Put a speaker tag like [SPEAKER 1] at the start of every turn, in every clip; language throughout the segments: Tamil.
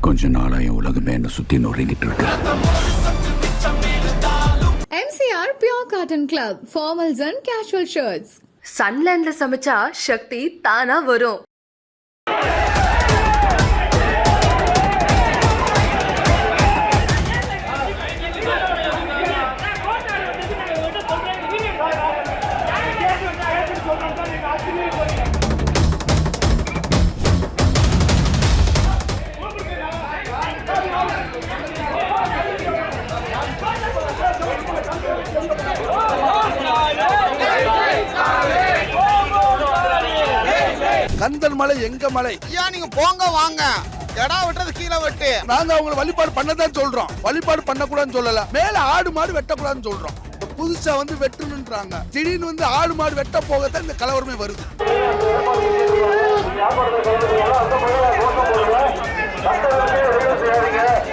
[SPEAKER 1] கொஞ்ச நாளா என் உலகமே என்ன சுத்தி நொறுங்கிட்டு இருக்கு
[SPEAKER 2] MCR Pure Cotton Club, formals and casual shirts.
[SPEAKER 3] சன்லேண்ட்ல சமைச்சா சக்தி தானா வரும்
[SPEAKER 4] கந்தன் மலை எங்க மலை?
[SPEAKER 5] ஐயா நீங்க போங்க வாங்க. எடா வெட்டுறது கீழே வெட்டு.
[SPEAKER 4] நாங்க அவங்கள வழிபாடு பண்ணதான் சொல்றோம். வழிபாடு பண்ணக்கூடாதுன்னு சொல்லல. மேல ஆடு மாடு வெட்டக்கூடாதுன்னு சொல்றோம். புதுசா வந்து வெட்டணுன்றாங்க. திடீர்னு வந்து ஆடு மாடு வெட்ட போகத்தான் இந்த கலவரமே வருது.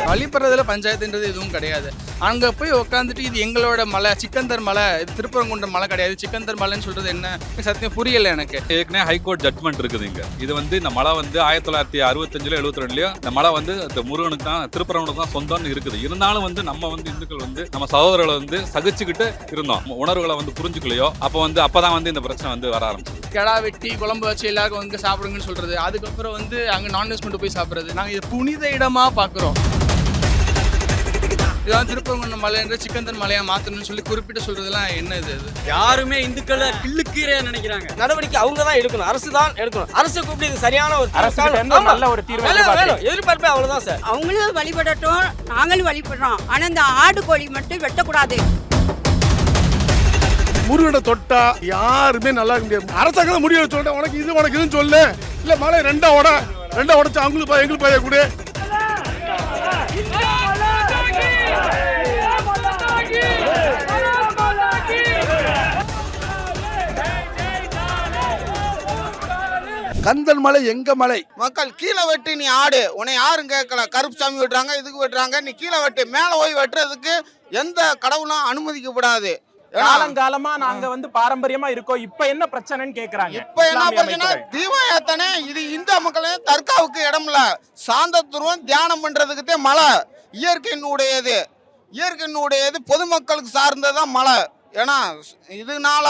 [SPEAKER 6] வழிபடுறதுல பஞ்சாயத்துன்றது எதுவும் கிடையாது. அங்கே போய் உட்காந்துட்டு இது எங்களோட மலை சிக்கந்தர் மலை இது திருப்பரங்குன்றம் மலை கிடையாது. சிக்கந்தர் மலைன்னு சொல்றது என்ன? சத்தியம் புரியல எனக்கு.
[SPEAKER 7] ஏற்கனவே ஹைகோர்ட் ஜட்மெண்ட் இருக்குது இங்க. இது வந்து இந்த மலை வந்து ஆயிரத்தி தொள்ளாயிரத்தி அறுபத்தஞ்சுல எழுபத்தி ரெண்டுலயும் இந்த மலை வந்து இந்த முருகனுக்கு தான் திருப்பரவனுக்கு தான் சொந்தம்னு இருக்குது. இருந்தாலும் வந்து நம்ம வந்து இந்துக்கள் வந்து நம்ம சகோதரர்களை வந்து சகிச்சுக்கிட்டு இருந்தோம். உணர்வுகளை வந்து புரிஞ்சுக்கலையோ அப்போ வந்து அப்பதான் வந்து இந்த பிரச்சனை வந்து வர ஆரம்பிச்சது.
[SPEAKER 6] கிடா வெட்டி குழம்பு வச்சு எல்லாருக்கும் வந்து சாப்பிடுங்கன்னு சொல்றது. அதுக்கப்புறம் வந்து அங்கே நான்வெஜ் மட்டும் போய் சாப்பிட்றது. நாங்கள் இது புனித இடமா பார்க்குறோம் இதான் திருப்பரங்குன்றம் மலைன்ற சிக்கந்தர் மலையா மாத்தணும்னு சொல்லி குறிப்பிட்டு சொல்றதுலாம் என்ன இது அது?
[SPEAKER 8] யாருமே இந்துக்களை கிள்ளுக்கீரையா நினைக்கிறாங்க. நடவடிக்கை அவங்க தான் எடுக்கணும். அரசு தான் எடுக்கணும். அரசு கூப்பிட்டு இது சரியான ஒரு நல்ல ஒரு தீர்வு வேணும் எதிர்பார்ப்பே அவ்வளவுதான் சார்.
[SPEAKER 9] அவங்களும் வழிபடட்டும். நாங்களும் வழிபடுறோம். ஆனா இந்த ஆடு கோழி மட்டும் வெட்டக்கூடாது.
[SPEAKER 4] முருகனை தொட்டா யாருமே நல்லா இருக்க முடியாது. அரசாங்கம் முடிவு சொல்றேன் உனக்கு இது உனக்கு இதுன்னு சொல்லு. இல்ல மலை ரெண்டா உட ரெண்டா உடச்சு அவங்களுக்கு எங்களுக்கு பைய கூட. கந்தன் மலை எங்க மலை?
[SPEAKER 5] மக்கள் கீழே வெட்டு நீ ஆடு. உன்னை யாரும் கேட்கல. கருப்பு சாமி வெட்டுறாங்க இதுக்கு வெட்டுறாங்க. நீ கீழே வெட்டு. மேலே போய் வெட்டுறதுக்கு எந்த கடவுளும் அனுமதிக்கப்படாது.
[SPEAKER 8] காலங்காலமா நாங்க வந்து பாரம்பரியமா இருக்கோம். இப்ப என்ன பிரச்சனைன்னு கேக்குறாங்க.
[SPEAKER 5] இப்ப என்ன பிரச்சனை தீபம் ஏத்தனே இது இந்து மக்களே தற்காவுக்கு இடம் இல்ல சாந்தத்துருவம் தியானம் பண்றதுக்கு மலை. இயற்கையினுடையது. இயற்கையினுடையது பொதுமக்களுக்கு சார்ந்ததான் மலை. ஏன்னா இதனால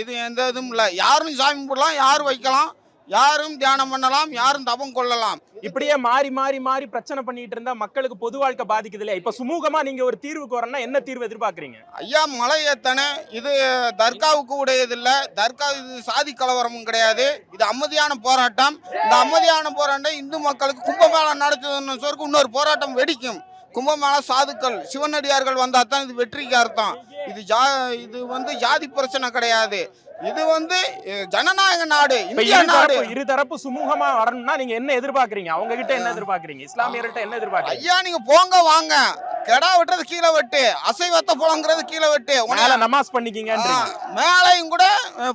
[SPEAKER 5] இது எந்த இதுவும் இல்லை. யாரும் சாமி கும்பிடலாம் யாரும் வைக்கலாம் யாரும் தியானம் பண்ணலாம் யாரும் தபம் கொள்ளலாம்.
[SPEAKER 8] இப்படியே மாறி மாறி மாறி பிரச்சனை பண்ணிட்டு இருந்தா மக்களுக்கு பொது வாழ்க்கை பாதிக்குது இல்லையா? இப்ப சுமூகமா நீங்க ஒரு தீர்வுக்கு வரணும்னா என்ன தீர்வு எதிர்பார்க்கறீங்க?
[SPEAKER 5] ஐயா மலை ஏத்தனை. இது தர்காவுக்கு உடையது இல்ல தர்கா இது சாதி கலவரமும் கிடையாது. இது அமைதியான போராட்டம். இந்த அமைதியான போராட்டம் இந்து மக்களுக்கு கும்பமேளம் நடத்துதுன்னு சொல்லி இன்னொரு போராட்டம் வெடிக்கும். கும்பமேளா சாதுக்கள் சிவனடியார்கள் வந்தா தான் இது வெற்றிக்கு அர்த்தம். இது ஜா இது வந்து ஜாதி பிரச்சனை கிடையாது. இது வந்து ஜனநாயக நாடு இந்தியா நாடு.
[SPEAKER 8] இருதரப்பு இருதரப்பு சுமூகமா வரணும்னா நீங்க என்ன எதிர்பார்க்கறீங்க? அவங்க கிட்ட என்ன எதிர்பார்க்கறீங்க? இஸ்லாமியர்கிட்ட என்ன எதிர்பார்க்கறீங்க?
[SPEAKER 5] ஐயா நீங்க போங்க வாங்க. கெடா வெட்டுறது கீழே வெட்டு. அசைவத்த போலங்கிறது கீழே வெட்டு.
[SPEAKER 8] மேல நமாஸ் பண்ணிக்கிங்கன்றீங்க.
[SPEAKER 5] ஆ, மேலையும் கூட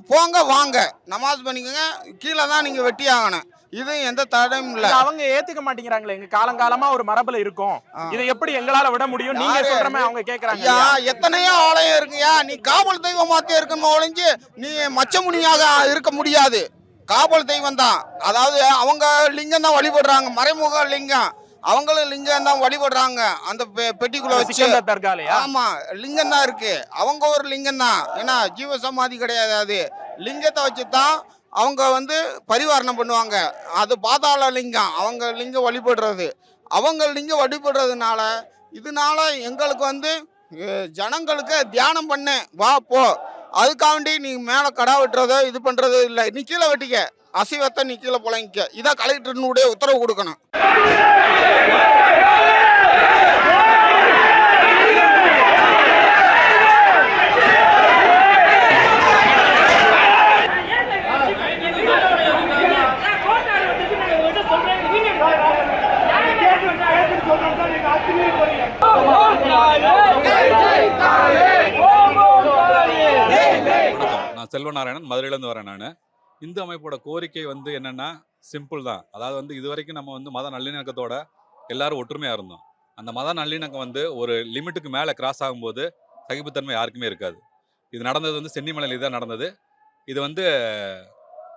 [SPEAKER 5] போங்க வாங்க. நமாஸ் பண்ணிக்கோங்க. கீழே தான் நீங்க வெட்டி ஆகணும் இது எந்த தடையும் இல்ல.
[SPEAKER 8] அவங்க ஏத்துக்க மாட்டேங்கிறாங்களே எங்க காலங்காலமா ஒரு மரபுல இருக்கும். இதை எப்படி எங்களால விட முடியும்? நீங்க? சொல்ற மாதிரி அவங்க கேக்குறாங்க
[SPEAKER 5] ஐயா? எத்தனையோ ஆலயம் இருக்குயா? நீ காவல் தெய்வமாத்தே இருக்கணும் ஒழிஞ்சு நீ மச்சமுனியாக இருக்க முடியாது. காவல் தெய்வம் தான். அதாவது அவங்க லிங்கம் தான் வழிபடுறாங்க மறைமுக லிங்கம். அவங்களும் லிங்கம் தான் வழிபடுறாங்க அந்த பெட்டிக்குள்ள வச்சு. ஆமா லிங்கம் தான் இருக்கு. அவங்க ஒரு லிங்கம் தான். ஏன்னா ஜீவ சமாதி கிடையாது அது. லிங்கத்தை வச்சு தான் அவங்க வந்து பரிவாரணம் பண்ணுவாங்க. அது பாதாள லிங்கம். அவங்க லிங்கம் வழிபடுறது. அவங்க லிங்கம் வழிபடுறதுனால இதனால எங்களுக்கு வந்து ஜனங்களுக்கு தியானம் பண்ணு. வா போ. அதுக்காண்டி நீ மேலே கடா வெட்டுறதோ இது பண்ணுறதோ இல்லை. நீ கீழே வெட்டிக்க. அசைவத்தை நீ கீழே புழங்கிக்க. இதான் கலெக்டர்னுடைய உத்தரவு கொடுக்கணும்.
[SPEAKER 7] நாராயணன் மதுரையிலேருந்து வரேன் நான். இந்து அமைப்போட கோரிக்கை வந்து என்னென்னா சிம்பிள் தான். அதாவது வந்து இது வரைக்கும் நம்ம வந்து மத நல்லிணக்கத்தோட எல்லாரும் ஒற்றுமையாக இருந்தோம். அந்த மத நல்லிணக்கம் வந்து ஒரு லிமிட்டுக்கு மேலே கிராஸ் ஆகும்போது சகிப்புத்தன்மை யாருக்குமே இருக்காது. இது நடந்தது வந்து சென்னிமலையில் தான் நடந்தது. இது வந்து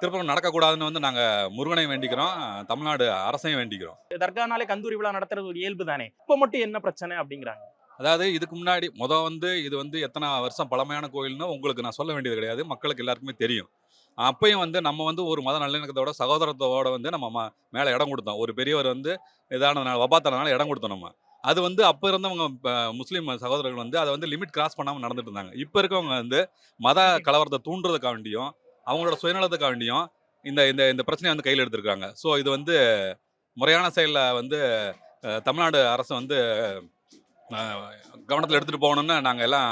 [SPEAKER 7] திருப்பரம் நடக்கக்கூடாதுன்னு வந்து நாங்கள் முருகனையும் வேண்டிக்கிறோம் தமிழ்நாடு அரசையும் வேண்டிக்கிறோம்.
[SPEAKER 10] தர்கானாலே கந்தூரி விழா நடத்துறது ஒரு இயல்பு தானே? இப்போ மட்டும் என்ன பிரச்சனை அப்படிங்கிறாங்க?
[SPEAKER 7] அதாவது இதுக்கு முன்னாடி முத வந்து இது வந்து எத்தனை வருஷம் பழமையான கோயில்னு உங்களுக்கு நான் சொல்ல வேண்டியது கிடையாது. மக்களுக்கு எல்லாருக்குமே தெரியும். அப்பயும் வந்து நம்ம வந்து ஒரு மத நல்லிணக்கத்தோட சகோதரத்தோட வந்து நம்ம ம- மேலே இடம் கொடுத்தோம். ஒரு பெரியவர் வந்து இதானதுனால வபாத்தனால இடம் கொடுத்தோம் நம்ம. அது வந்து அப்போ இருந்தவங்க முஸ்லீம் சகோதரர்கள் வந்து அதை வந்து லிமிட் கிராஸ் பண்ணாமல் நடந்துட்டு இருந்தாங்க. இப்போ இருக்கவங்க வந்து மத கலவரத்தை தூண்டுறதுக்காக வேண்டியும் அவங்களோட சுயநலத்துக்காக வேண்டியும் இந்த இந்த இந்த பிரச்சனையை வந்து கையில் எடுத்திருக்காங்க. ஸோ இது வந்து முறையான செயலில் வந்து தமிழ்நாடு அரசு வந்து கவனத்தில் எடுத்துகிட்டு போகணும்னு நாங்கள் எல்லாம்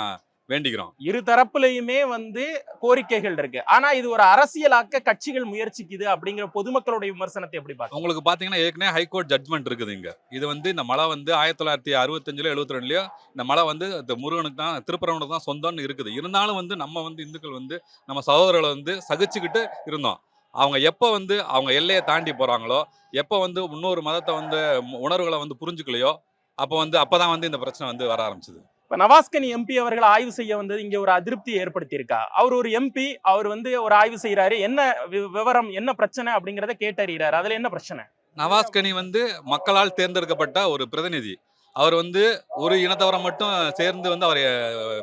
[SPEAKER 7] வேண்டிக்கிறோம்.
[SPEAKER 10] இரு தரப்புலையுமே வந்து கோரிக்கைகள் இருக்கு. ஆனா இது ஒரு அரசியலாக்க கட்சிகள் முயற்சிக்குது அப்படிங்கிற பொதுமக்களுடைய விமர்சனத்தை எப்படி பார்க்க
[SPEAKER 7] உங்களுக்கு பார்த்தீங்கன்னா ஏற்கனவே ஹைகோர்ட் ஜட்மெண்ட் இருக்குது இங்கே. இது வந்து இந்த மலை வந்து ஆயிரத்தி தொள்ளாயிரத்தி அறுபத்தஞ்சிலோ எழுபத்தி ரெண்டுலையோ இந்த மலை வந்து முருகனுக்கு தான் திருப்பரவனுக்கு தான் சொந்தம்னு இருக்குது. இருந்தாலும் வந்து நம்ம வந்து இந்துக்கள் வந்து நம்ம சகோதரர்களை வந்து சகிச்சுக்கிட்டு இருந்தோம். அவங்க எப்போ வந்து அவங்க எல்லையை தாண்டி போகிறாங்களோ எப்போ வந்து இன்னொரு மதத்தை வந்து உணர்வுகளை வந்து புரிஞ்சுக்கலையோ அப்போ வந்து அப்போ தான் வந்து இந்த பிரச்சனை வந்து வர ஆரம்பிச்சது.
[SPEAKER 10] இப்ப நவாஸ்கனி எம்பி அவர்கள் ஆய்வு செய்ய வந்தது இங்க ஒரு அதிருப்தி ஏற்படுத்தி இருக்கா அவர் ஒரு எம்பி அவர் வந்து ஒரு ஆய்வு செய்யறாரு என்ன விவரம் என்ன பிரச்சனை அப்படிங்கறத கேட்டறிகிறாரு. அதுல என்ன பிரச்சனை?
[SPEAKER 7] நவாஸ்கனி வந்து மக்களால் தேர்ந்தெடுக்கப்பட்ட ஒரு பிரதிநிதி. அவர் வந்து ஒரு இனத்தவரை மட்டும் சேர்ந்து வந்து அவரை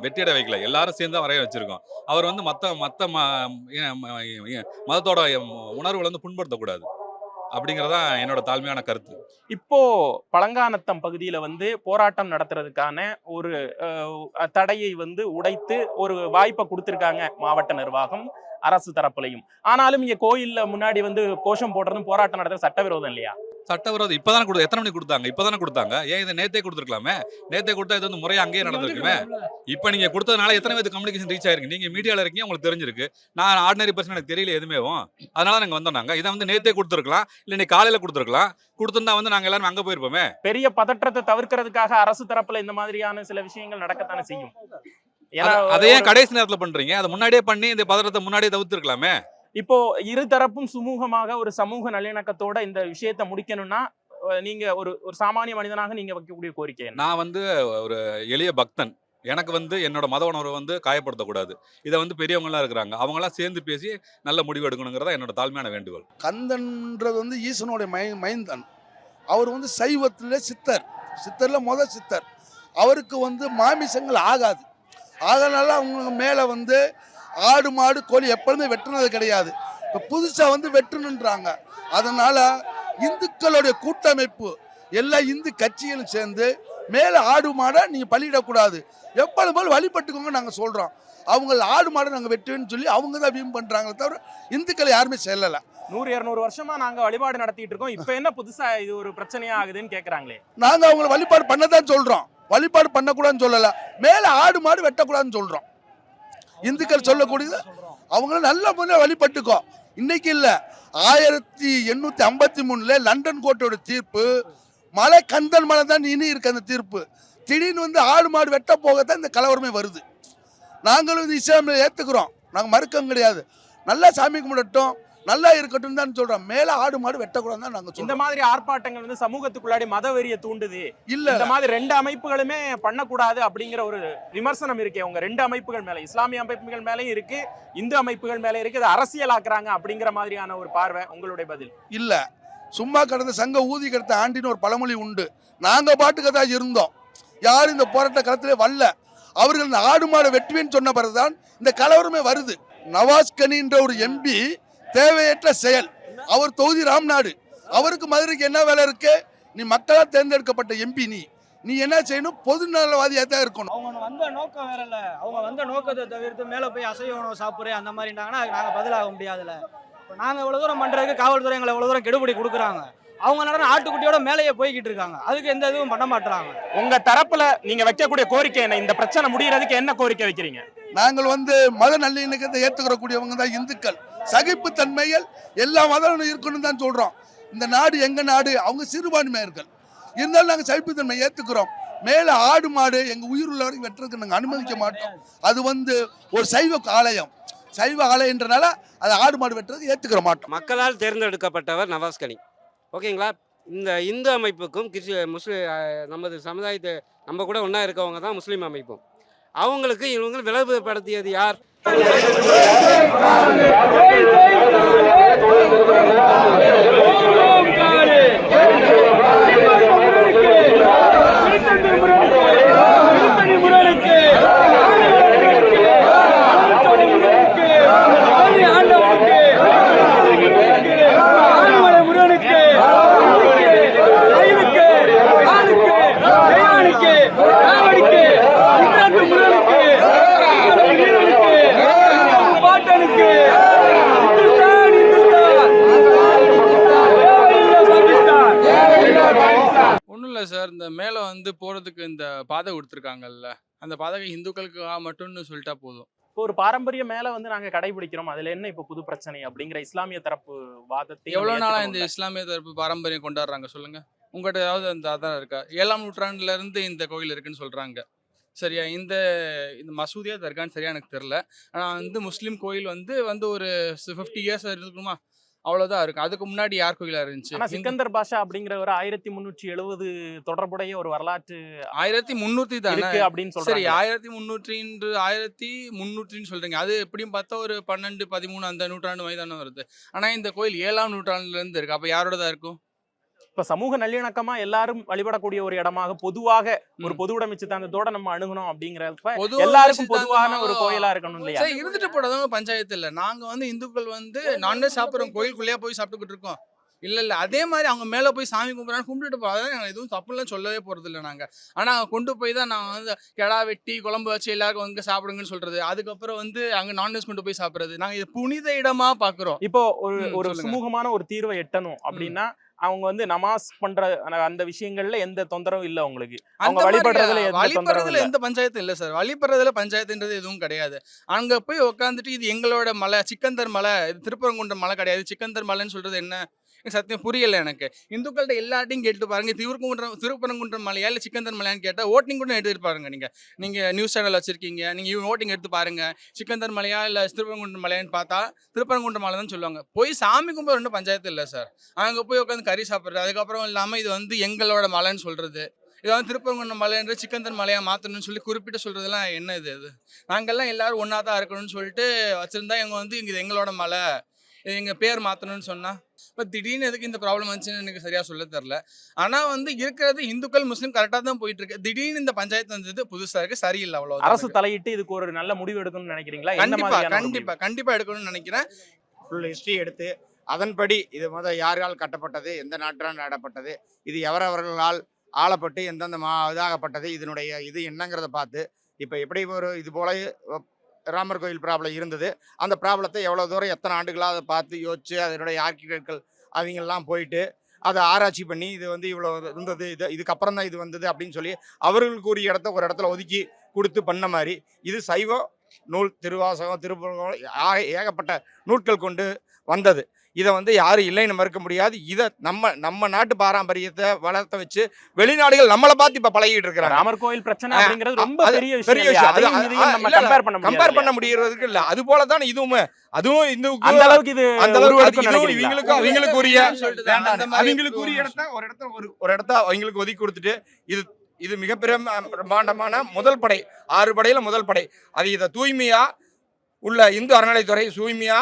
[SPEAKER 7] வெற்றியடை வைக்கல. எல்லாரும் சேர்ந்து அவரைய வச்சிருக்கோம். அவர் வந்து மற்ற மற்ற மதத்தோட உணர்வுகளை வந்து புண்படுத்தக்கூடாது. அப்படிங்கறதான் என்னோட தாழ்மையான கருத்து.
[SPEAKER 10] இப்போ பழங்கானத்தம் பகுதியில வந்து போராட்டம் நடத்துறதுக்கான ஒரு அஹ், தடையை வந்து உடைத்து ஒரு வாய்ப்பை கொடுத்திருக்காங்க மாவட்ட நிர்வாகம். அரசு தரப்புலையும். ஆனாலும் இங்க கோயில்ல முன்னாடி வந்து கோஷம் போடுறதும் போராட்டம் நடத்துறது சட்டவிரோதம் இல்லையா?
[SPEAKER 7] சட்டவிரோதம். இப்பதானே கொடு எத்தனை மணிக்கு கொடுத்தாங்க? இப்பதானே கொடுத்தாங்க. ஏன் இதை நேத்தே கொடுத்துருக்கலாமே? நேத்தே கொடுத்தா இது வந்து முறையா அங்கேயே நடந்திருக்குமே? இப்போ நீங்க கொடுத்ததுனால எத்தனை பேருக்கு கம்யூனிகேஷன் ரீச் ஆயிருக்கு நீங்க மீடியால இருக்கீங்க உங்களுக்கு தெரிஞ்சிருக்கு. நான் ஆர்டினரி பர்சன் எனக்கு தெரியல எதுமேவும் அதனால நாங்க வந்தோம் நாங்க. இதை வந்து நேத்தே கொடுத்துருக்கலாம். இல்ல இன்னைக்கு காலையில கொடுத்துருக்கலாம். கொடுத்திருந்தா வந்து நாங்க எல்லாரும் அங்க போயிருப்போமே?
[SPEAKER 10] பெரிய பதற்றத்தை தவிர்க்கிறதுக்காக அரசு தரப்புல இந்த மாதிரியான சில விஷயங்கள் நடக்கத்தானே செய்யும். ஏன்னா
[SPEAKER 7] அத- அதை ஏன்
[SPEAKER 10] ஒரு-
[SPEAKER 7] கடைசி நேரத்துல பண்றீங்க. அதை முன்னாடியே பண்ணி இந்த பதற்றத்தை முன்னாடியே தவிர்த்திருக்கலாமே?
[SPEAKER 10] இப்போ இரு தரப்பும் சுமூகமாக ஒரு சமூக நல்லிணக்கத்தோட இந்த விஷயத்தை முடிக்கணும்னா நீங்க ஒரு ஒரு சாமானிய மனிதனாக நீங்க வைக்கக்கூடிய கோரிக்கை
[SPEAKER 7] நான் வந்து ஒரு எளிய பக்தன். எனக்கு வந்து என்னோட மத உணர்வை வந்து காயப்படுத்தக்கூடாது. இதை வந்து பெரியவங்கலாம் இருக்கிறாங்க. அவங்களாம் சேர்ந்து பேசி நல்ல முடிவு எடுக்கணுங்கிறதா என்னோட தாழ்மையான வேண்டுகோள்.
[SPEAKER 4] கந்தன்ன்றது வந்து ஈசனுடைய மை மைந்தன். அவர் வந்து சைவத்தில் சித்தர். சித்தரில் முத சித்தர். அவருக்கு வந்து மாமிசங்கள் ஆகாது. அதனால அவங்க மேலே வந்து ஆடு மாடு கோழி எப்பொழுதுமே வெட்டுனது கிடையாது. இப்போ புதுசாக வந்து வெட்டணுன்றாங்க அதனால் இந்துக்களுடைய கூட்டமைப்பு எல்லா இந்து கட்சிகளும் சேர்ந்து மேலே ஆடு மாடை நீங்கள் பலியிடக்கூடாது. எப்பொழுது போல் வழிபட்டுக்கோங்க நாங்கள் சொல்கிறோம் அவங்க ஆடு மாடை நாங்கள் வெட்டுவேன்னு சொல்லி அவங்க தான் வீம் பண்ணுறாங்களே தவிர இந்துக்கள் யாருமே செல்லலை.
[SPEAKER 10] நூறு இருநூறு வருஷமா நாங்க வழிபாடு நடத்திட்டு இருக்கோம். இப்ப என்ன புதுசா இது ஒரு பிரச்சனையா ஆகுதுன்னு கேக்குறாங்களே?
[SPEAKER 4] நாங்க அவங்கள வழிபாடு பண்ணதான் சொல்றோம். வழிபாடு பண்ணக்கூடாதுன்னு சொல்லலை. மேலே ஆடு மாடு வெட்டக்கூடாதுன்னு சொல்கிறோம் இந்துக்கள் சொல்லக்கூடியது அவங்கள நல்ல முறையில் வழிபட்டுக்கோ. இன்னைக்கு இல்லை. ஆயிரத்தி எண்ணூற்றி ஐம்பத்தி மூணில் லண்டன் கோர்ட்டோட தீர்ப்பு மலை கந்தன் மலை தான் இனி இருக்கு அந்த தீர்ப்பு. திடீர்னு வந்து ஆடு மாடு வெட்ட போகத்தான் இந்த கலவரமே வருது. நாங்களும் இந்த இஸ்லாமில் ஏற்றுக்கிறோம் நாங்கள் மறுக்கவும் கிடையாது. நல்லா சாமி கும்பிடட்டும். நல்லா இருக்கட்டும் தான் சொல்றோம். மேல ஆடு மாடு வெட்டக்கூடாதுன்னு தான் நாங்க
[SPEAKER 10] இந்த மாதிரி ஆர்ப்பாட்டங்கள் வந்து சமூகத்துக்குள்ளாடி மத வெறிய தூண்டுது.
[SPEAKER 4] இல்ல.
[SPEAKER 10] இந்த மாதிரி ரெண்டு அமைப்புகளுமே பண்ணக்கூடாது அப்படிங்கிற ஒரு விமர்சனம் இருக்கே. உங்க ரெண்டு அமைப்புகள் மேல இஸ்லாமிய அமைப்புகள் மேலயும் இருக்கு இந்து அமைப்புகள் மேல இருக்கு. இதை அரசியலாக்குறாங்க அப்படிங்கிற மாதிரியான ஒரு பார்வை உங்களுடைய பதில்?
[SPEAKER 4] இல்ல. சும்மா கடந்த சங்க ஊதி கடத்த ஆண்டின்னு ஒரு பழமொழி உண்டு. நாங்க பாட்டுக்கு தான் இருந்தோம். யாரும் இந்த போராட்ட களத்திலே வரல. அவர்கள் இந்த ஆடு மாடு வெட்டுவேன்னு சொன்ன பிறகுதான் இந்த கலவரமே வருது. நவாஸ் கனின்ற ஒரு எம்பி தேவையற்ற செயல். அவர் தொகுதி ராம்நாடு. அவருக்கு மதுரைக்கு என்ன வேலை இருக்கு? நீ மக்களால் தேர்ந்தெடுக்கப்பட்ட எம்பி நீ. நீ என்ன செய்யணும்? பொது நலவாதியாக தான் இருக்கணும்.
[SPEAKER 8] அவங்க வந்த நோக்கம் வேற இல்ல. அவங்க வந்த நோக்கத்தை தவிர்த்து மேல போய் அசைவ உணவு சாப்பிட்றேன் அந்த மாதிரிட்டாங்கன்னா அதுக்கு நாங்க பதிலாக முடியாதுல்ல. இப்போ நாங்க இவ்வளவு தூரம் பண்றதுக்கு காவல்துறை எங்களை இவ்வளவு தூரம் கெடுபிடி கொடுக்குறாங்க. அவங்க நடன ஆட்டுக்குட்டியோட மேலேயே போய்கிட்டு இருக்காங்க. அதுக்கு எந்த இதுவும் பண்ண மாட்டாங்க
[SPEAKER 10] உங்க தரப்புல நீங்க வைக்கக்கூடிய கோரிக்கை என்ன? இந்த பிரச்சனை முடியறதுக்கு என்ன கோரிக்கை வைக்கிறீங்க?
[SPEAKER 4] நாங்கள் வந்து மத நல்லிணக்கத்தை ஏற்றுக்கிறக்கூடியவங்க தான் இந்துக்கள். சகிப்புத்தன்மைகள் எல்லா மதமும் இருக்கணும் தான் சொல்றோம். இந்த நாடு எங்க நாடு? அவங்க சிறுபான்மையர்கள் இருந்தாலும் நாங்கள் சகிப்புத்தன்மை ஏற்றுக்கிறோம் மேலே ஆடு மாடு எங்கள் உயிர் உள்ள வரைக்கும் வெட்டுறதுக்கு நாங்கள் அனுமதிக்க மாட்டோம். அது வந்து ஒரு சைவ ஆலயம். சைவ ஆலயன்றனால அதை ஆடு மாடு வெட்டுறதுக்கு ஏற்றுக்கிற மாட்டோம்.
[SPEAKER 8] மக்களால் தேர்ந்தெடுக்கப்பட்டவர் நவாஸ்கனி. ஓகேங்களா? இந்த இந்து அமைப்புக்கும் கிறிஸ்து முஸ்லீம் நமது சமுதாயத்தை நம்ம கூட ஒன்றா இருக்கவங்க தான் முஸ்லீம் அமைப்பும். அவங்களுக்கு இவங்க விளைவுபடுத்தியது யார்?
[SPEAKER 6] ஒன்றும் இல்லை சார் இந்த மேலே வந்து போகிறதுக்கு இந்த பாதை கொடுத்துருக்காங்கல்ல அந்த பாதை இந்துக்களுக்கு மட்டும்னு சொல்லிட்டா போதும்.
[SPEAKER 10] இப்போ ஒரு பாரம்பரிய மேல வந்து நாங்க கடைபிடிக்கிறோம். அதுல என்ன இப்போ புது பிரச்சனை அப்படிங்கிற இஸ்லாமிய தரப்பு வாதத்தை
[SPEAKER 6] எவ்வளோ நாளாக இந்த. இஸ்லாமிய தரப்பு பாரம்பரியம் கொண்டாடுறாங்க சொல்லுங்க. உங்கள்கிட்ட ஏதாவது அந்த அதான் இருக்கா? ஏழாம் நூற்றாண்டுல இருந்து இந்த கோயில் இருக்குன்னு சொல்றாங்க. சரியா? இந்த இந்த மசூதியா தர்கான்னு சரியா எனக்கு தெரில ஆனால் வந்து முஸ்லீம் கோயில் வந்து வந்து ஒரு ஃபிஃப்டி இயர்ஸ் இருக்குமா? அவ்வளோதான் இருக்கும் அதுக்கு முன்னாடி யார் கோயிலாக இருந்துச்சு?
[SPEAKER 10] சிக்கந்தர் பாஷா அப்படிங்கிற ஒரு ஆயிரத்தி முன்னூற்றி எழுபது தொடர்புடைய ஒரு வரலாற்று
[SPEAKER 6] ஆயிரத்தி முந்நூற்றி தானே?
[SPEAKER 10] அப்படின்னு
[SPEAKER 6] சரி
[SPEAKER 10] சொல்றாங்க
[SPEAKER 6] ஆயிரத்தி முந்நூற்றின்று ஆயிரத்தி முந்நூற்றின்னு சொல்றீங்க. அது எப்படியும் பார்த்தா ஒரு பன்னெண்டு பதிமூணு அந்த நூற்றாண்டு மாதிரி தானே வருது. ஆனா இந்த கோயில் ஏழாம் நூற்றாண்டுல இருந்து இருக்கு. அப்ப யாரோடதா இருக்கும்?
[SPEAKER 10] இப்ப சமூக நல்லிணக்கமா எல்லாரும் வழிபடக்கூடிய ஒரு இடமாக பொதுவாக ஒரு. பொது உடைமை சித்தாந்தத்தோட நம்ம அணுகணும் அப்படிங்கிறப்ப
[SPEAKER 6] பொதுவான
[SPEAKER 10] எல்லாருக்கும் பொதுவான ஒரு கோயிலா இருக்கணும் இல்லையா?
[SPEAKER 6] இருந்துட்டு போடாதவங்க பஞ்சாயத்து இல்ல. நாங்க வந்து இந்துக்கள் வந்து நான்வெஜ் சாப்பிடுறோம். கோயிலுக்குள்ளேயே போய் சாப்பிட்டுக்கிட்டு இருக்கோம். இல்ல இல்ல. அதே மாதிரி அவங்க மேல போய் சாமி கும்பிட்றான்னு கும்பிட்டுட்டு போறோம். அதான் நாங்க எதுவும் தப்புலாம் சொல்லவே போறது இல்லை நாங்க. ஆனா கொண்டு போய் தான் நான் வந்து கிடா வெட்டி குழம்பு வச்சு எல்லாருக்கும் வந்து சாப்பிடுங்கன்னு சொல்றது. அதுக்கப்புறம் வந்து அங்க நான்வெஜ் கொண்டு போய் சாப்பிடுறது. நாங்க இது புனித இடமா பாக்குறோம்.
[SPEAKER 10] இப்போ ஒரு ஒரு. சுமூகமான ஒரு தீர்வை எட்டணும் அப்படின்னா அவங்க வந்து நமாஸ் பண்ற அந்த- விஷயங்கள்ல எந்த தொந்தரவும் இல்ல உங்களுக்கு அவங்க வழிபடுறதுல
[SPEAKER 6] வழிபடுறதுல எந்த பஞ்சாயத்தும் இல்ல சார். வழிபடுறதுல பஞ்சாயத்துன்றது எதுவும் கிடையாது. அங்க போய் உட்காந்துட்டு இது எங்களோட மலை சிக்கந்தர் மலை இது திருப்பரங்குன்றம் மலை கிடையாது. சிக்கந்தர் மலைன்னு சொல்றது என்ன? சத்தியம் புரியல எனக்கு. இந்துக்கள்கிட்ட எல்லார்ட்டையும் கேட்டு பாருங்க. திருப்பரங்குன்றம் திருப்பரங்குன்றம் மலையா இல்லை சிக்கந்தன் மலையான்னு கேட்டால் ஓட்டிங் கூட எடுத்துட்டு பாருங்க நீங்கள் நீங்கள் நியூஸ் சேனல் வச்சிருக்கீங்க. நீங்க ஓட்டிங் எடுத்து பாருங்க. சிக்கந்தர் மலையா இல்லை திருப்பரங்குன்றம் மலையான்னு பார்த்தா திருப்பரங்குன்றம் மலை தான் சொல்லுவாங்க. போய் சாமி கும்பிட ஒன்றும் பஞ்சாயத்து இல்லை சார். அங்கே போய் உட்காந்து கறி சாப்பிட்றது. அதுக்கப்புறம் இல்லாமல் இது வந்து எங்களோட மலைன்னு சொல்கிறது இது வந்து திருப்பரங்குன்றம் மலைன்ற சிக்கந்தன் மலையாக மாற்றணும்னு சொல்லி குறிப்பிட்டு சொல்கிறதுலாம் என்ன இது இது? நாங்கெல்லாம் எல்லோரும் ஒன்றா தான் இருக்கணும்னு சொல்லிட்டு வச்சுருந்தா எங்கள் வந்து இங்கே இது எங்களோட மலை. இது எங்க பேர் மாத்தணும்னு சொன்னா இப்போ திடீர்னு எதுக்கு இந்த ப்ராப்ளம் வந்துச்சுன்னு எனக்கு சரியா சொல்ல தெரியல. ஆனா வந்து இருக்கிறது இந்துக்கள் முஸ்லீம் கரெக்டா தான் போயிட்டு இருக்கு. திடீர்னு இந்த பஞ்சாயத்து வந்தது புதுசா இருக்கு சரியில்லை அவ்வளோ
[SPEAKER 10] அரசு தலையிட்டு இதுக்கு ஒரு நல்ல முடிவு எடுக்கணும்னு நினைக்கிறீங்களா? என்ன
[SPEAKER 6] கண்டிப்பா
[SPEAKER 10] மாதிரியான ஒரு
[SPEAKER 6] கண்டிப்பா கண்டிப்பா எடுக்கணும்னு நினைக்கிறேன்.
[SPEAKER 11] ஃபுல் ஹிஸ்ட்ரி எடுத்து அதன்படி இது முத யாரால் கட்டப்பட்டது எந்த நாட்டால் நடப்பட்டது இது எவரவர்களால் ஆளப்பட்டு எந்தெந்த மா இதாகப்பட்டது இதனுடைய இது என்னங்கிறத பார்த்து இப்போ எப்படி ஒரு இது போல ராமர் கோயில் ப்ராப்ளம் இருந்தது. அந்த ப்ராப்ளத்தை எவ்வளோ தூரம் எத்தனை ஆண்டுகளாக அதை பார்த்து யோசிச்சு அதனுடைய ஆர்கிடெக்டர்கள் அவங்கெல்லாம் போயிட்டு அதை ஆராய்ச்சி பண்ணி இது வந்து இவ்வளோ இருந்தது இது இதுக்கப்புறம் தான் இது வந்தது அப்படின்னு சொல்லி அவர்களுக்கு ஒரு இடத்த ஒரு இடத்துல ஒதுக்கி கொடுத்து பண்ண மாதிரி இது சைவம் நூல் திருவாசகம் திருப்புறங்கள் ஏகப்பட்ட நூட்கள் கொண்டு வந்தது. இதை வந்து யாரும் இல்லைன்னு மறுக்க முடியாது. இதை நம்ம நம்ம நாட்டு பாரம்பரியத்தை வளர்த்த வச்சு வெளிநாடுகள் நம்மளை பார்த்து இப்போ பழகிட்டு இருக்கிறாங்க.
[SPEAKER 10] ராமர் கோயில் பிரச்சனை அப்படிங்கிறது ரொம்ப பெரிய விஷயம் கம்பேர் பண்ண
[SPEAKER 11] முடியறதுக்கு இல்ல. அது போல தான் இதுவுமே. அதுவும்
[SPEAKER 10] அந்த
[SPEAKER 11] இந்துவுக்கு
[SPEAKER 10] அளவுக்கு இது
[SPEAKER 11] அந்த அளவுக்கு இதுவும்? இவங்களுக்கும் அவங்களுக்கு உரிய
[SPEAKER 6] அந்த
[SPEAKER 11] அவங்களுக்கு உரிய இடத்த ஒரு இடத்த ஒரு ஒரு இடத்த அவங்களுக்கு ஒதுக்கி கொடுத்துட்டு இது இது மிகப்பெரிய பிரம்மாண்டமான முதல் படை. ஆறு படையில முதல் படை. அது இதை தூய்மையா உள்ள இந்து அறநிலைத்துறை தூய்மையா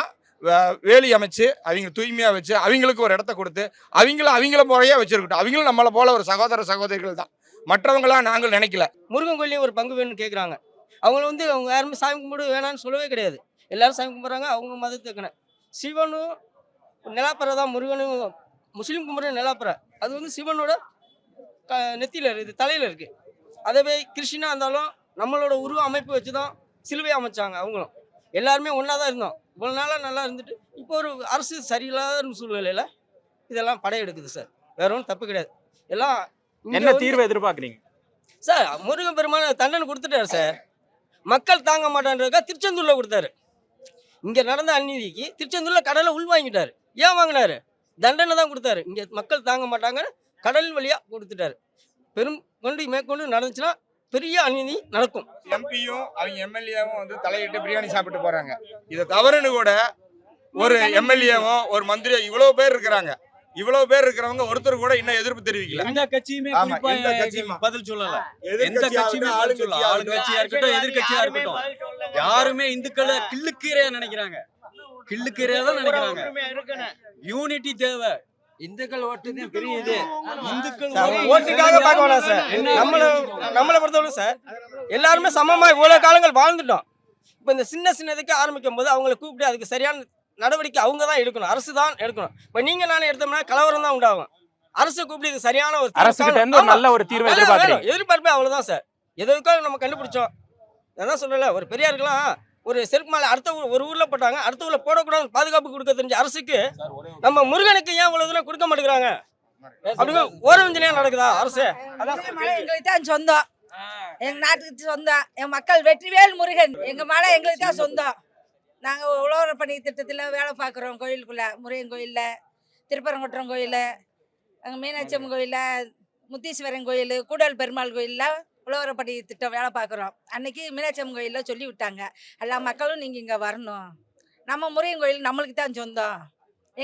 [SPEAKER 11] வேலி அமைச்சு அவங்க தூய்மையாக வச்சு அவங்களுக்கு ஒரு இடத்த கொடுத்து அவங்கள அவங்கள முறையாக வச்சுருக்கட்டும். அவங்களும் நம்மளை போல ஒரு சகோதர சகோதரிகள் தான். மற்றவங்களாம் நாங்கள் நினைக்கல.
[SPEAKER 8] முருகன் கோயிலையும் ஒரு பங்கு வேணும்னு கேட்குறாங்க அவங்கள வந்து அவங்க யாருமே சாமி கும்பிடு வேணாம்னு சொல்லவே கிடையாது. எல்லாரும் சாமி கும்பிட்றாங்க அவங்க மதத்துக்குன்னு சிவனும் நிலாப்பறை தான் முருகனும் முஸ்லீம் கும்பிட்ற நிலாப்பறை. அது வந்து சிவனோட க நெத்தியில் இருக்குது தலையில் இருக்குது அதே கிருஷ்ணா இருந்தாலும் நம்மளோட உருவ அமைப்பு வச்சு தான் சிலுவை அமைச்சாங்க அவங்களும். எல்லாருமே ஒன்றா தான் இருந்தோம். இவ்வளோ நாளாக நல்லா இருந்துட்டு இப்போ ஒரு அரசு சரியில்லாத சூழ்நிலையில் இதெல்லாம் படையெடுக்குது சார். வேற ஒன்றும் தப்பு கிடையாது. எல்லாம்
[SPEAKER 10] என்ன தீர்வு எதிர்பார்க்கறீங்க?
[SPEAKER 8] சார் முருகன் பெருமான தண்டனை கொடுத்துட்டாரு சார். மக்கள் தாங்க மாட்டான்றதுக்காக திருச்செந்தூர்ல கொடுத்தாரு. இங்க நடந்த அநீதிக்கு திருச்செந்தூர்ல கடலை உள் வாங்கிட்டாரு. ஏன் வாங்கினாரு? தண்டனை தான் கொடுத்தாரு. இங்க மக்கள் தாங்க மாட்டாங்கன்னு கடல் வழியா கொடுத்துட்டாரு. பெரும் கொண்டு மேற்கொண்டு நடந்துச்சுன்னா பெரிய அநீதி நடக்கும்.
[SPEAKER 11] எம்பியும் அவங்க எம்எல்ஏவும் வந்து தலையிட்டு பிரியாணி சாப்பிட்டு போறாங்க. இதை தவறுன்னு கூட ஒரு எம்எல்ஏவோ ஒரு மந்திரியோ இவ்வளவு பேர் இருக்கிறாங்க.
[SPEAKER 12] இவ்வளவு பேர் இருக்கிறவங்க ஒருத்தர் கூட இன்னும் எதிர்ப்பு தெரிவிக்கல.
[SPEAKER 13] எந்த கட்சியுமே
[SPEAKER 12] எந்த கட்சியுமா?
[SPEAKER 13] பதில் சொல்லல. எந்த கட்சியுமே
[SPEAKER 12] இருக்கட்டும்,
[SPEAKER 13] பதில் சொல்லல.
[SPEAKER 12] ஆளுங்கட்சியா
[SPEAKER 13] இருக்கட்டும் எதிர்கட்சியா இருக்கட்டும். யாருமே இந்துக்களை கிள்ளுக்கீரையா நினைக்கிறாங்க. கிள்ளுக்கீரையா தான் நினைக்கிறாங்க. யூனிட்டி தேவை. இந்துக்கள் ஓட்டு பெரிய இது இந்துக்கள்
[SPEAKER 8] ஓட்டுக்காக பார்க்க வேணாம் சார். நம்மள நம்மளை பொறுத்தவரை சார் எல்லாருமே சமமா இவ்வளவு காலங்கள் வாழ்ந்துட்டோம். இப்போ இந்த சின்ன சின்னதுக்கு ஆரம்பிக்கும் போது அவங்கள கூப்பிட்டு அதுக்கு சரியான நடவடிக்கை அவங்க தான் எடுக்கணும். அரசு தான் எடுக்கணும். இப்போ நீங்க நானே எடுத்தோம்னா கலவரம் தான் உண்டாகும். அரசு கூப்பிட்டு இது சரியான ஒரு தீர்வு
[SPEAKER 10] அரசு கிட்ட
[SPEAKER 8] காணும்.
[SPEAKER 10] இருந்து ஒரு
[SPEAKER 8] ஆமா.
[SPEAKER 10] நல்ல ஒரு தீர்வை
[SPEAKER 8] வேணும். எதிர்பார்ப்பே அவ்வளவுதான் சார். எதுக்காக நம்ம கண்டுபிடிச்சோம். அதான் சொல்லல ஒரு பெரியாருக்கெல்லாம் ஒரு செருப்பு மேலே அடுத்த ஊர் ஒரு ஊர்ல போட்டாங்க அடுத்த ஊர்ல போடக்கூடாது பாதுகாப்பு கொடுக்க தெரிஞ்ச அரசுக்கு நம்ம முருகனுக்கு ஏன் இவ்வளவு தூரம் கொடுக்க மாட்டேங்கிறாங்க? அப்படிங்க ஓரவஞ்சனையா நடக்குதா அரசு?
[SPEAKER 9] எங்களுக்கு தான் சொந்தம். எங்க நாட்டுக்கு சொந்தம். என் மக்கள் வெற்றிவேல் முருகன். எங்க மலை எங்களுக்கு தான் சொந்தம். நாங்க உழவர் பணி திட்டத்துல வேலை பார்க்குறோம் கோயிலுக்குள்ள முருகன் கோயில்ல திருப்பரங்குன்றம் கோயில் அங்கே மீனாட்சி அம்மன் கோயிலில் முத்தீஸ்வரன் கோயில் கூடல் பெருமாள் கோயிலில் உழவரப்படி திட்டம் வேலை பார்க்குறோம். அன்னைக்கு மீனாட்சி அம்மன் கோயிலில் சொல்லி விட்டாங்க எல்லா மக்களும் நீங்கள் இங்கே வரணும். நம்ம முருகன் கோயில் நம்மளுக்கு தான் சொந்தம்.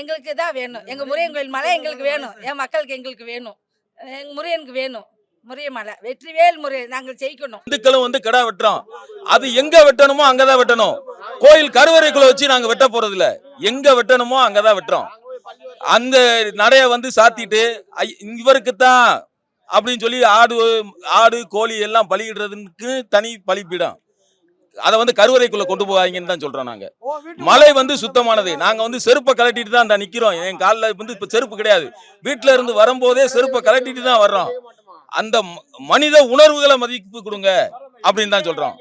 [SPEAKER 9] எங்களுக்கு தான் வேணும். எங்கள் முருகன் கோயில் மலை எங்களுக்கு வேணும். என் மக்களுக்கு எங்களுக்கு வேணும். எங்கள் முருகனுக்கு வேணும். முருகன் மலை. வெற்றிவேல் முருகன். நாங்கள் ஜெயிக்கணும்.
[SPEAKER 12] இந்துக்களும் வந்து கிடா வெட்டுறோம். அது எங்க வெட்டணுமோ அங்கதான் வெட்டணும். கோயில் கருவறைக்குள்ள வச்சு நாங்க வெட்ட போறது இல்ல எங்க வெட்டணுமோ அங்கதான் வெட்டுறோம். அந்த நடைய வந்து சாத்திட்டு இவருக்கு தான் அப்படின்னு சொல்லி ஆடு ஆடு கோழி எல்லாம் பலியிடுறதுக்கு தனி பலிப்பீடம். அதை வந்து கருவறைக்குள்ள கொண்டு போவாங்கன்னு தான் சொல்றோம் நாங்க. மலை வந்து சுத்தமானது. நாங்க வந்து செருப்பை கலட்டிட்டு தான் அந்த நிக்கிறோம். என் காலில் வந்து இப்ப செருப்பு கிடையாது. வீட்டுல இருந்து வரும்போதே செருப்பை கலட்டிட்டு தான் வர்றோம். அந்த மனித உணர்வுகளை மதிப்பு கொடுங்க அப்படின்னு தான் சொல்றோம்.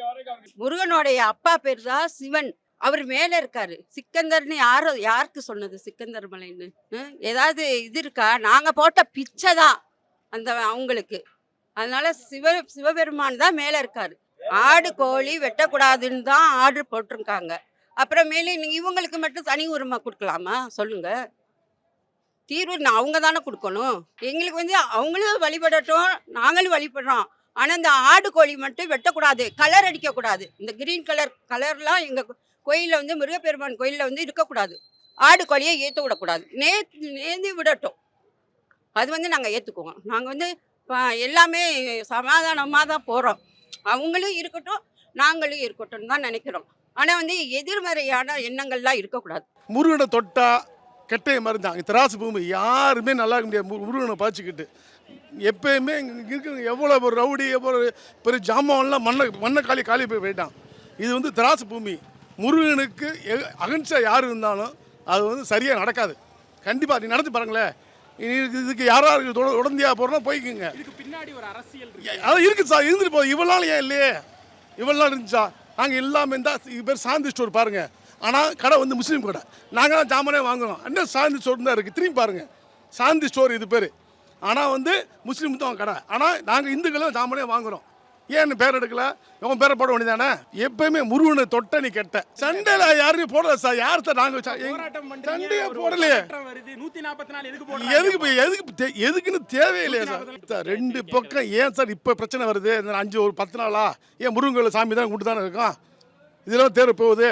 [SPEAKER 9] முருகனுடைய அப்பா பேர் தான் சிவன். அவர் மேல இருக்காரு. சிக்கந்தர்னு யாரு யாருக்கு சொன்னது சிக்கந்தர் மலைன்னு? ஏதாவது இது இருக்கா? நாங்க போட்ட பிச்சை தான். அந்த அவங்களுக்கு. அதனால சிவ சிவபெருமான் தான் மேல இருக்காரு. ஆடு கோழி வெட்டக்கூடாதுன்னு தான் ஆர்டர் போட்டிருக்காங்க. அப்புறமேலே நீங்க இவங்களுக்கு மட்டும் தனி உரிமை கொடுக்கலாமா? சொல்லுங்க. தீர்வு நான் அவங்க தானே கொடுக்கணும். எங்களுக்கு வந்து அவங்களும் வழிபடட்டும் நாங்களும் வழிபடுறோம். ஆனா இந்த ஆடு கோழி மட்டும் வெட்டக்கூடாது. கலர் அடிக்கக்கூடாது. இந்த கிரீன் கலர் கலர்லாம் எங்க கோயிலில் வந்து முருகப்பெருமான் கோயிலில் வந்து இருக்கக்கூடாது. ஆடு கோழியை ஏற்ற விடக்கூடாது நே நேர்ந்து விடட்டும். அது வந்து நாங்கள் ஏற்றுக்குவோம் நாங்கள் வந்து எல்லாமே சமாதானமாக தான் போகிறோம் அவங்களும் இருக்கட்டும் நாங்களும் இருக்கட்டும் தான் நினைக்கிறோம். ஆனால் வந்து எதிர்மறையான எண்ணங்கள்லாம் இருக்கக்கூடாது.
[SPEAKER 14] முருகனை தொட்டா கெட்டைய மருந்தான் இங்க திராசு பூமி யாருமே நல்லா இருக்க முடியாது. முருகனை பாய்ச்சிக்கிட்டு. எப்பயுமே இங்கே இருக்கிறவங்க எவ்வளோ ஒரு ரவுடி எவ்வளோ பெரிய ஜாமான்லாம் மண்ணை மண்ணை காலி காலி போய் போயிட்டான். இது வந்து திராசு பூமி. முருகனுக்கு எ- அகன்ஸ்டா யார் இருந்தாலும் அது வந்து சரியாக நடக்காது. கண்டிப்பாக நீ நடந்து பாருங்களேன். இனி இதுக்கு- இதுக்கு யாராவது உடந்தையாக போகிறோம் போய்க்குங்க.
[SPEAKER 10] இதுக்கு பின்னாடி ஒரு அரசியல்
[SPEAKER 14] அது இருக்குது சார். இருந்துட்டு போகுது. இவ்வளோ ஏன் இல்லையே? இவ்வளோ இருந்துச்சா? நாங்கள் எல்லாமே இருந்தால் இது பேர் சாந்தி ஸ்டோர் பாருங்கள் ஆனால் கடை வந்து முஸ்லீம் கடை. நாங்கள் தான் ஜாமானே வாங்குறோம். என்ன சாந்தி ஸ்டோர் தான் இருக்குது திரும்பி பாருங்கள் சாந்தி ஸ்டோர் இது பேர். ஆனால் வந்து முஸ்லீம் தான் கடை. ஆனால் நாங்கள் இந்துக்களும் ஜாமானே வாங்குறோம். ஏன் பேர் எடுக்கல? உன் பேரை போட வேண்டியதானே? எப்பயுமே முருகனை தொட்ட நீ கெட்ட. சண்டையில் யாருமே போடல சார். யார் சார்
[SPEAKER 10] பண்றீங்க,
[SPEAKER 14] சண்டையே போடலையே.
[SPEAKER 10] எதுக்கு
[SPEAKER 14] இப்ப எதுக்கு தே- எதுக்குன்னு தேவையில்லையா சார். சார் ரெண்டு பக்கம் ஏன் சார் இப்போ பிரச்சனை வருது? இந்த அஞ்சு ஒரு பத்து நாளா? ஏன் முருங்கோல சாமி தான் கூட்டு தானே இருக்கோம் இதெல்லாம் தேர்வு போகுது.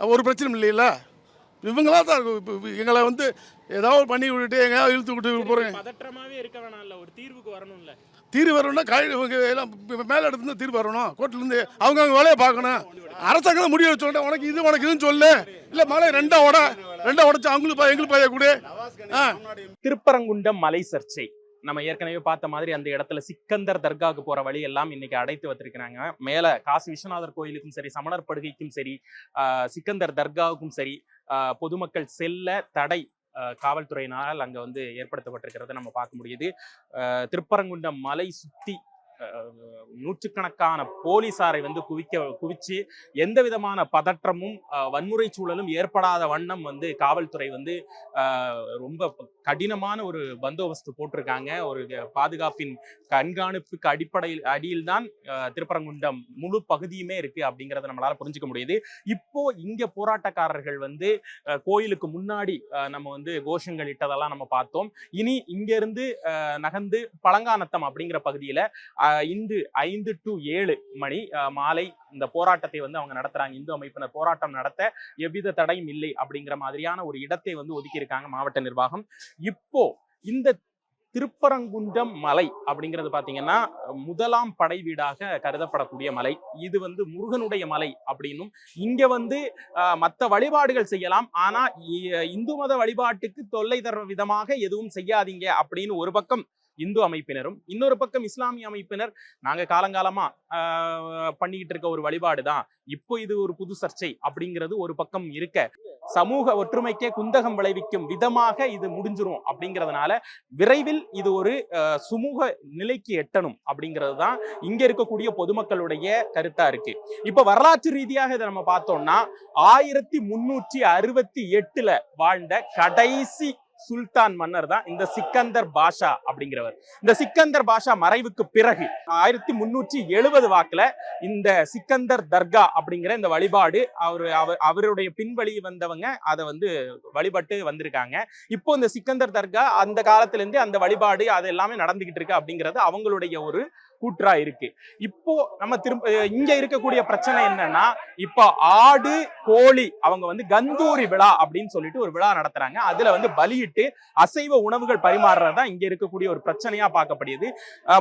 [SPEAKER 14] ஒரு பிரச்சனையும் இல்லைல்ல இவங்களா தான் எங்களை வந்து ஏதாவது பண்ணி விட்டுட்டு எங்கேயாவது இழுத்து விட்டு போகிறேன்
[SPEAKER 10] பதற்றமாவே இருக்க வேணாம்ல ஒரு தீர்வுக்கு வரணும்ல.
[SPEAKER 14] தீர்வு வரணும்னா கை இவங்க எல்லாம் மேலே இடத்துல தீர்வு வரணும். கோர்ட்லேருந்து அவங்க அவங்க வேலையை பார்க்கணும். அரசாங்கம் முடிவு சொல்லிட்டேன் உனக்கு இது உனக்கு இதுன்னு சொல்லு. இல்லை மழை ரெண்டா உட ரெண்டா உடச்சு அவங்களுக்கு பா எங்களுக்கு பைய கொடு. ஆ.
[SPEAKER 10] திருப்பரங்குன்றம் மலை சர்ச்சை. நம்ம ஏற்கனவே பார்த்த மாதிரி அந்த இடத்துல சிக்கந்தர் தர்காவுக்கு போற வழி எல்லாம் இன்னைக்கு அடைத்து வச்சிருக்கிறாங்க. மேல காசி விஸ்வநாதர் கோயிலுக்கும் சரி சமணர் படுகைக்கும் சரி சிக்கந்தர் தர்காவுக்கும் சரி பொதுமக்கள் செல்ல தடை காவல்துறையினால் அங்கே வந்து ஏற்படுத்தப்பட்டிருக்கிறத நம்ம பார்க்க முடியுது. திருப்பரங்குண்டம் திருப்பரங்குன்றம் மலை சுற்றி நூற்றுக்கணக்கான போலீசாரை வந்து குவிக்க குவிச்சு எந்த விதமான பதற்றமும் வன்முறை சூழலும் ஏற்படாத வண்ணம் வந்து காவல்துறை வந்து ரொம்ப கடினமான ஒரு பந்தோபஸ்து போட்டிருக்காங்க. ஒரு பாதுகாப்பின் கண்காணிப்புக்கு அடிப்படையில் அடியில் தான் திருப்பரங்குன்றம் முழு பகுதியுமே இருக்கு அப்படிங்கறத நம்மளால புரிஞ்சுக்க முடியுது. இப்போ இங்க போராட்டக்காரர்கள் வந்து அஹ், கோயிலுக்கு முன்னாடி நம்ம வந்து கோஷங்கள் இட்டதெல்லாம் நம்ம பார்த்தோம். இனி இங்க இருந்து அஹ், நகர்ந்து பழங்கானத்தம் அப்படிங்கிற பகுதியில ஐந்து இந்து ஐந்து டு ஏழு மணி மாலை இந்த போராட்டத்தை வந்து அவங்க நடத்துறாங்க. இந்து அமைப்பினர் போராட்டம் நடத்த எவ்வித தடையும் இல்லை அப்படிங்கிற மாதிரியான ஒரு இடத்தை வந்து ஒதுக்கியிருக்காங்க மாவட்ட நிர்வாகம். இப்போ இந்த திருப்பரங்குன்றம் மலை அப்படிங்கிறது பார்த்தீங்கன்னா முதலாம் படை வீடாக கருதப்படக்கூடிய மலை. இது வந்து முருகனுடைய மலை அப்படின்னும் இங்கே வந்து மற்ற வழிபாடுகள் செய்யலாம். ஆனால் இந்து மத வழிபாட்டுக்கு தொல்லை தர விதமாக எதுவும் செய்யாதீங்க அப்படின்னு ஒரு பக்கம் இந்து அமைப்பினரும் இன்னொரு பக்கம் இஸ்லாமிய அமைப்பினர் நாங்க காலங்காலமா ஆஹ், பண்ணிக்கிட்டு இருக்க ஒரு வழிபாடு தான் இப்போ இது ஒரு புது சர்ச்சை அப்படிங்கிறது ஒரு பக்கம் இருக்க. சமூக ஒற்றுமைக்கே குந்தகம் விளைவிக்கும் விதமாக இது முடிஞ்சிரும் அப்படிங்கிறதுனால விரைவில் இது ஒரு அஹ், சுமூக நிலைக்கு எட்டணும் அப்படிங்கிறது தான் இங்க இருக்கக்கூடிய பொதுமக்களுடைய கருத்தா இருக்கு. இப்ப வரலாற்று ரீதியாக இதை நம்ம பார்த்தோம்னா ஆயிரத்தி முன்னூற்றி அறுபத்தி எட்டுல வாழ்ந்த கடைசி சுல்தான் மன்னர் தான் இந்த சிக்கந்தர் பாஷா அப்படிங்கிறவர். இந்த சிக்கந்தர் பாஷா மறைவுக்கு பிறகு ஆயிரத்தி முன்னூற்றி எழுபது வாக்குல இந்த சிக்கந்தர் தர்கா அப்படிங்கிற இந்த வழிபாடு அவர் அவர் அவருடைய பின்வழி வந்தவங்க அதை வந்து வழிபட்டு வந்திருக்காங்க. இப்போ இந்த சிக்கந்தர் தர்கா அந்த காலத்திலேருந்து அந்த வழிபாடு அது எல்லாமே நடந்துகிட்டு இருக்கு அப்படிங்கிறது அவங்களுடைய ஒரு கூற்றா இருக்கு. இப்போ நம்ம திரும்ப இங்க இருக்கக்கூடிய பிரச்சனை என்னன்னா இப்போ ஆடு கோழி அவங்க வந்து கந்தூரி விழா அப்படின்னு சொல்லிட்டு ஒரு விழா நடத்துறாங்க. அதுல வந்து பலியிட்டு அசைவ உணவுகள் பரிமாறுறது தான் இங்க இருக்கக்கூடிய ஒரு பிரச்சனையா பார்க்கப்படுது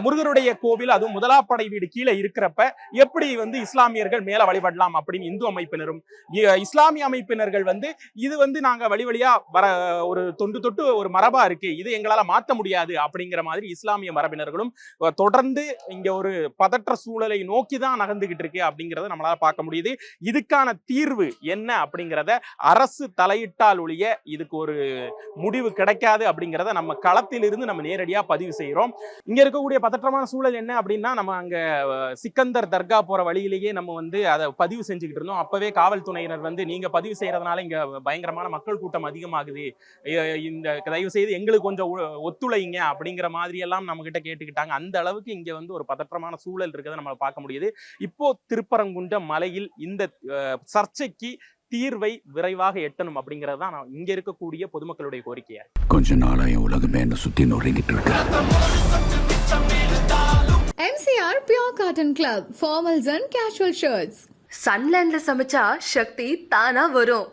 [SPEAKER 10] முருகருடைய கோவில் அதுவும் முதலாப்படை வீடு கீழே இருக்கிறப்ப எப்படி வந்து இஸ்லாமியர்கள் மேல வழிபடலாம் அப்படின்னு இந்து அமைப்பினரும் இஸ்லாமிய அமைப்பினர்கள் வந்து இது வந்து நாங்க வழி வழியா வர ஒரு தொண்டு தொட்டு ஒரு மரபா இருக்கு. இது எங்களால மாத்த முடியாது அப்படிங்கிற மாதிரி இஸ்லாமிய மரபினர்களும் தொடர்ந்து இங்க ஒரு பதற்ற சூழலை நோக்கி தான் நகர்ந்துகிட்டு இருக்கு அப்படிங்கறத நம்மளால பார்க்க முடியுது. இதுக்கான தீர்வு என்ன அப்படிங்கிறத அரசு தலையிட்டால் ஒழிய இதுக்கு ஒரு முடிவு கிடைக்காது அப்படிங்கிறத நம்ம களத்திலிருந்து நம்ம நேரடியாக பதிவு செய்கிறோம் இங்க இருக்கக்கூடிய பதற்றமான சூழல் என்ன அப்படின்னா நம்ம அங்க சிக்கந்தர் தர்கா போற வழியிலேயே நம்ம வந்து அதை பதிவு செஞ்சுக்கிட்டு இருந்தோம். அப்பவே காவல்துறையினர் வந்து நீங்க பதிவு செய்யறதுனால இங்க பயங்கரமான மக்கள் கூட்டம் அதிகமாகுது. இந்த தயவு செய்து எங்களுக்கு கொஞ்சம் ஒத்துழைங்க அப்படிங்கிற மாதிரி எல்லாம் நம்ம கிட்ட கேட்டுக்கிட்டாங்க. அந்த அளவுக்கு இங்க வந்து ஒரு பதற்றமான சூழல் இருக்கிறத நம்ம பார்க்க முடியுது இப்போ திருப்பரங்குன்றம் மலையில் இந்த சர்ச்சைக்கு தீர்வை விரைவாக எட்டணும் அப்படிங்கிறது தான் நான் இங்க இருக்கக்கூடிய பொதுமக்களுடைய கோரிக்கையா.
[SPEAKER 1] கொஞ்ச நாளா என் உலகமே என்ன சுத்தி நொறுங்கிட்டு இருக்கு
[SPEAKER 2] MCR Pure Cotton Club, formals and casual shirts.
[SPEAKER 3] சன்லேண்ட்ல சமைச்சா சக்தி தானா வரும்